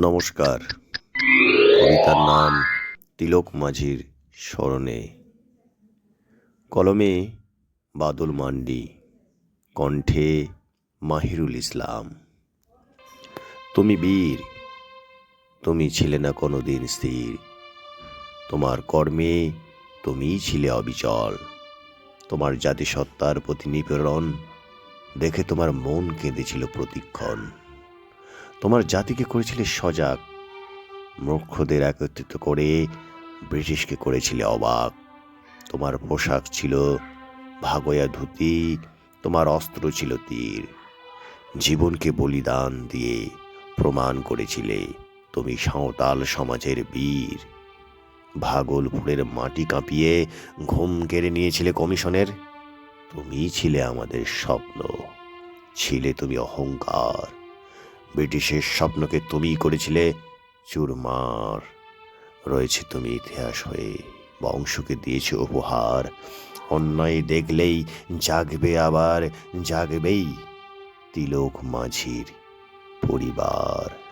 নমস্কার। কবিতার নাম তিলক মাঝির স্মরণে। কলমে বাদল মান্ডি, কণ্ঠে মাহিরুল ইসলাম। তুমি বীর, তুমি ছিলে না কোনো দিন স্থির। তোমার কর্মে তুমিই ছিলে অবিচল। তোমার জাতিসত্তার প্রতি নিপীড়ন দেখে তোমার মন কেঁদেছিল প্রতিক্ষণ। তোমার জাতিকে করেছিলে সজাগ, মূর্খদের একত্রিত করে ব্রিটিশকে করেছিলে অবাক। তোমার পোশাক ছিল ভাগয়া ধুতি, তোমার অস্ত্র ছিল তীর। জীবনকে বলিদান দিয়ে প্রমাণ করেছিলে তুমি সাঁওতাল সমাজের বীর। ভাগলপুরের মাটি কাঁপিয়ে ঘুম কেড়ে নিয়েছিলে কমিশনের। তুমিই ছিলে আমাদের স্বপ্ন, ছিলে তুমি অহংকার। ব্রিটিশের স্বপ্নকে তুমি করেছিলে, চুরমার। রয়েছে তুমি ইতিহাস হয়ে, বংশকে দিয়েছে উপহার। অন্যায় দেখলেই জাগবে আবার, জাগবেই তিলক মাঝির পরিবার।